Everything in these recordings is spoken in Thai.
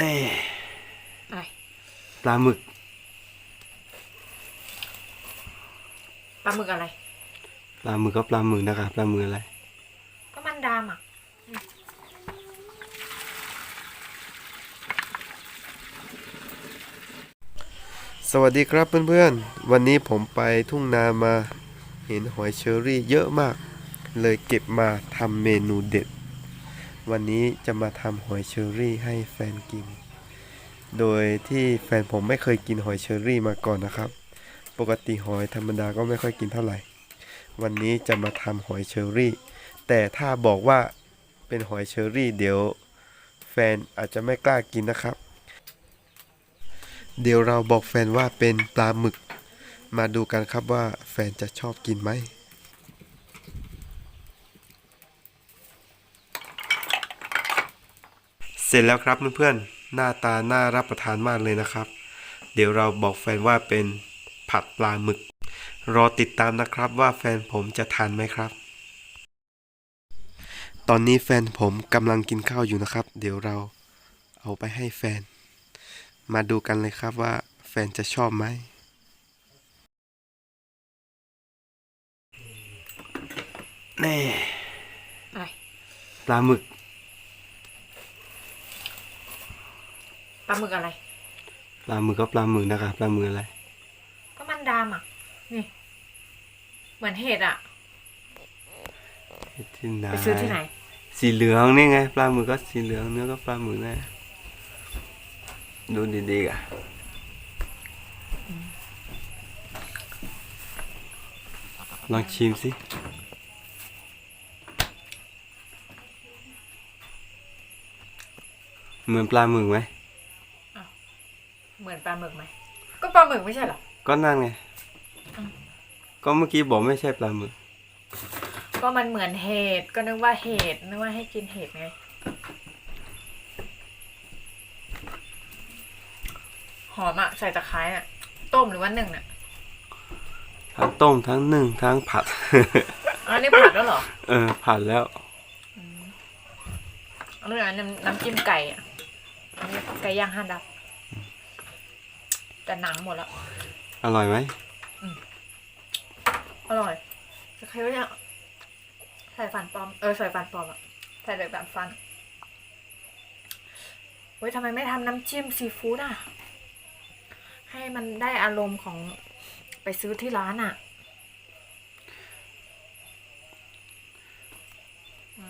แน่อะไรปลาหมึกปลาหมึกอะไร ปลาหมึกก็ปลาหมึกนะครับปลาหมึกอะไร ก็มันดำอะสวัสดีครับเพื่อนๆ วันนี้ผมไปทุ่งนามาเห็นหอยเชอรี่เยอะมาก เลยเก็บมาทำเมนูเด็ด วันนี้จะมาทำหอยเชอรี่ให้แฟนกิน โดยที่แฟนผมไม่เคยกินหอยเชอรี่มาก่อนนะครับ ปกติหอยธรรมดาก็ไม่ค่อยกินเท่าไหร่ วันนี้จะมาทำหอยเชอรี่ แต่ถ้าบอกว่าเป็นหอยเชอรี่เดี๋ยวแฟนอาจจะไม่กล้ากินนะครับ เดี๋ยวเราบอกแฟนว่าเป็นปลาหมึก มาดูกันครับว่าแฟนจะชอบกินไหม เสร็จแล้วครับเพื่อนๆหน้าตาน่ารับประทานมากเลยนะครับ เดี๋ยวเราบอกแฟนว่าเป็นผัดปลาหมึก รอติดตามนะครับว่าแฟนผมจะทานไหมครับ ตอนนี้แฟนผมกำลังกินข้าวอยู่นะครับ เดี๋ยวเราเอาไปให้แฟน มาดูกันเลยครับว่าแฟนจะชอบไหมแน่อะไรปลาหมึก ลาหมึกอะไร ปลาหมึกก็ปลาหมึกนะครับปลาหมึกอะไร ก็มันดำอะ นี่ เหมือนเห็ดอะ ที่ไหนไปซื้อที่ไหน สีเหลืองนี่ไงปลาหมึกก็สีเหลืองเนื้อก็ปลาหมึกนะดูดีๆอะลองชิมสิเหมือนปลาหมึกไหมเหมื อนปลาหมึกไหม ก็ปลาหมึกไม่ใช่เหรอ ก็นั่นไงอืมก็เมื่อกี้บอกไม่ใช่ปลาหมึก ก็มันเหมือนเห็ด ก็นึกว่าเห็ด นึกว่าให้กินเห็ดไง หอมอะ ใส่ตะไคร้อะ ต้มหรือว่าหนึ่งเนี่ยทั้งต้มทั้งนึ่งทั้งผัด อันนี้ผัดแล้วเหรอ เออผัดแล้วอันนี้น้ำน้ำจิ้มไก่อะอันนี้ไก่ย่างห้าดับ แต่หนังหมดแล้ว อร่อยไหมอร่อยจะใครว่าเนี่ยใส่ฟันปลอม เออใส่ฟันปลอมอะใส่เหล็กดัดฟันเฮ้ยทำไมไม่ทำน้ำจิ้มซีฟู้ดอะให้มันได้อารมณ์ของไปซื้อที่ร้านอะอื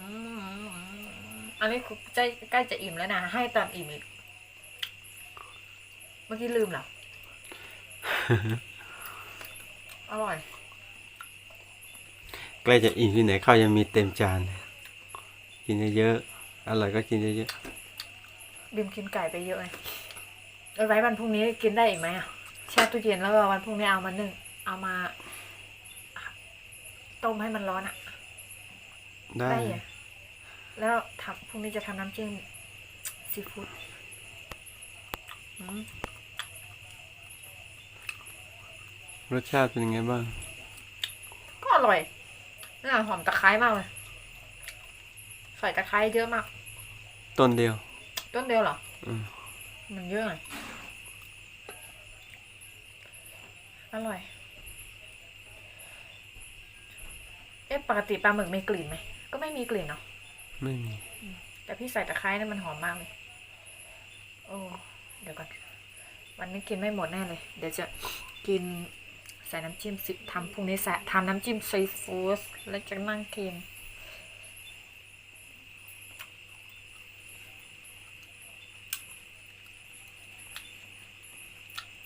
มอันนี้กูใกล้ใกล้จะอิ่มแล้วนะ ให้ตอนอิ่มอีก เมื่อกี้ลืมเหรอ อร่อย ใกล้จะอิ่มที่ไหนข้าวยังมีเต็มจาน กินเยอะๆอร่อยก็กินเยอะบิมกินไก่ไปเยอะเลยเอาไว้วันพรุ่งนี้กินได้อีกไหมอะแช่ตู้เย็นแล้วก็วันพรุ่งนี้เอามานึ่งเอามา ต้มให้มันร้อนอะ ๆ ได้ ได้เหรอแล้วทำพรุ่งนี้จะทำน้ำจิ้มซีฟู้ดอืม รสชาติเป็นยังไงบ้าง ก็อร่อยน่าหอมตะไคร้มากเลยใส่ตะไคร้เยอะมาก ต้นเดียว ต้นเดียวเหรอ อืมมันเยอะหน่อยอร่อย เอ๊ะปกติปลาหมึกมีกลิ่นไหม ก็ไม่มีกลิ่นเนาะ ไม่มี แต่พี่ใส่ตะไคร้เนี่ยมันหอมมากเลย โอ้ เดี๋ยวก่อน วันนี้กินไม่หมดแน่เลย เดี๋ยวจะกิน ใส่น้ำจิ้มสิทำพรุ่งนี้ใส่ทำน้ำจิ้มซีฟู้ดแล้วจะนั่งกิน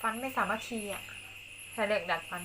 ฟันไม่สามารถคีอะใส่เหล็กดัดฟัน